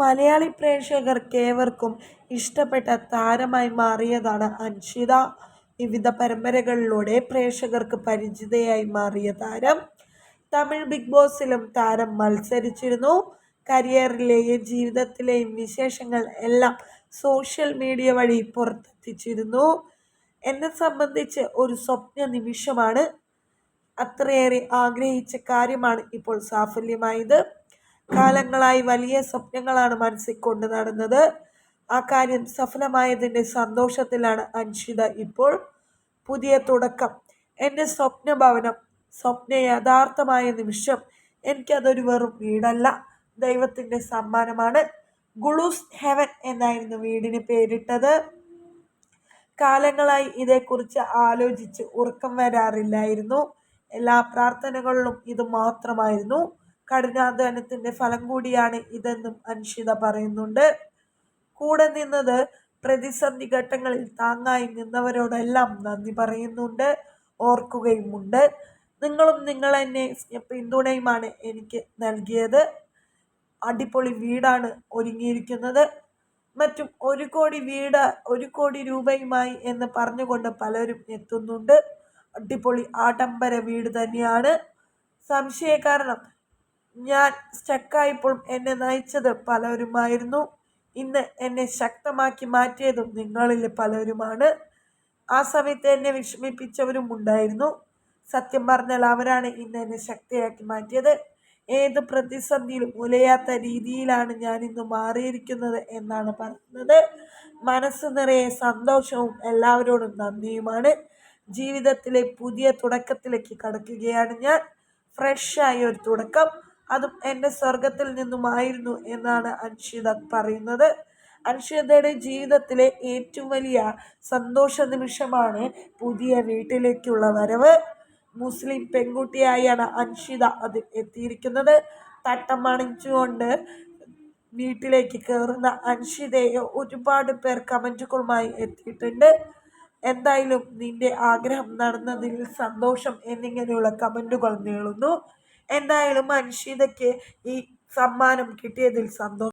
മലയാളി പ്രേക്ഷകർക്കേവർക്കും ഇഷ്ടപ്പെട്ട താരമായി മാറിയതാണ് അൻഷിത. വിവിധ പരമ്പരകളിലൂടെ പ്രേക്ഷകർക്ക് പരിചിതയായി മാറിയ താരം. തമിഴ് ബിഗ് ബോസിലും താരം മത്സരിച്ചിരുന്നു. കരിയറിലെയും ജീവിതത്തിലെയും വിശേഷങ്ങൾ എല്ലാം സോഷ്യൽ മീഡിയ വഴി പുറത്തെത്തിച്ചിരുന്നു. എന്നെ സംബന്ധിച്ച് ഒരു സ്വപ്ന നിമിഷമാണ്. അത്രയേറെ ആഗ്രഹിച്ച കാര്യമാണ് ഇപ്പോൾ സാഫല്യമായത്. കാലങ്ങളായി വലിയ സ്വപ്നങ്ങളാണ് മനസ്സിൽ കൊണ്ട് നടന്നത്. ആ കാര്യം സഫലമായതിന്റെ സന്തോഷത്തിലാണ് അൻഷിത ഇപ്പോൾ പുതിയ തുടക്കം. എന്റെ സ്വപ്ന ഭവനം സ്വപ്ന യഥാർത്ഥമായ നിമിഷം എനിക്കതൊരു വെറും വീടല്ല ദൈവത്തിന്റെ സമ്മാനമാണ്. ഗുളൂസ് ഹെവൻ എന്നായിരുന്നു വീടിന് പേരിട്ടത്. കാലങ്ങളായി ഇതേക്കുറിച്ച് ആലോചിച്ച് ഉറക്കം വരാറില്ലായിരുന്നു. എല്ലാ പ്രാർത്ഥനകളിലും ഇത് മാത്രമായിരുന്നു. കഠിനാധ്വാനത്തിന്റെ ഫലം കൂടിയാണ് ഇതെന്നും അൻഷിത പറയുന്നുണ്ട്. കൂടെ നിന്നത് പ്രതിസന്ധി ഘട്ടങ്ങളിൽ താങ്ങായി നിന്നവരോടെല്ലാം നന്ദി പറയുന്നുണ്ട്. ഓർക്കുകയുമുണ്ട്. നിങ്ങളും നിങ്ങൾ എന്നെ പിന്തുണയുമാണ് എനിക്ക് നൽകിയത്. അടിപൊളി വീടാണ് ഒരുങ്ങിയിരിക്കുന്നത്. മറ്റും ഒരു കോടി വീട് ഒരു കോടി രൂപയുമായി എന്ന് പറഞ്ഞുകൊണ്ട് പലരും എത്തുന്നുണ്ട്. അടിപൊളി ആഡംബര വീട് തന്നെയാണ്. സംശയ കാരണം ഞാൻ സ്റ്റക്കായപ്പോൾ എന്നെ നയിച്ചത് പലരുമായിരുന്നു. ഇന്ന് എന്നെ ശക്തമാക്കി മാറ്റിയതും നിങ്ങളിൽ പലരുമാണ്. ആ സമയത്ത് എന്നെ വിഷമിപ്പിച്ചവരും ഉണ്ടായിരുന്നു. സത്യം പറഞ്ഞാൽ അവരാണ് ഇന്ന് എന്നെ ശക്തിയാക്കി മാറ്റിയത്. ഏത് പ്രതിസന്ധിയിലും ഉലയാത്ത രീതിയിലാണ് ഞാൻ ഇന്ന് മാറിയിരിക്കുന്നത് എന്നാണ് പറയുന്നത്. മനസ്സ് നിറയെ സന്തോഷവും എല്ലാവരോടും നന്ദിയുമാണ്. ജീവിതത്തിലെ പുതിയ തുടക്കത്തിലേക്ക് കടക്കുകയാണ് ഞാൻ. ഫ്രഷായ ഒരു തുടക്കം. അതും എന്റെ സ്വർഗത്തിൽ നിന്നുമായിരുന്നു എന്നാണ് അൻഷിത പറയുന്നത്. അൻഷിതയുടെ ജീവിതത്തിലെ ഏറ്റവും വലിയ സന്തോഷ നിമിഷമാണ് പുതിയ വീട്ടിലേക്കുള്ള വരവ്. മുസ്ലിം പെൺകുട്ടിയായാണ് അൻഷിത അതിൽ എത്തിയിരിക്കുന്നത്. തട്ടം അണിച്ചുകൊണ്ട് വീട്ടിലേക്ക് കയറുന്ന അൻഷിതയെ ഒരുപാട് പേർ കമന്റുകളുമായി എത്തിയിട്ടുണ്ട്. എന്തായാലും നിന്റെ ആഗ്രഹം നടന്നതിൽ സന്തോഷം എന്നിങ്ങനെയുള്ള കമന്റുകൾ നീളുന്നു. എന്തായാലും അൻഷിതയ്ക്ക് ഈ സമ്മാനം കിട്ടിയതിൽ സന്തോഷം.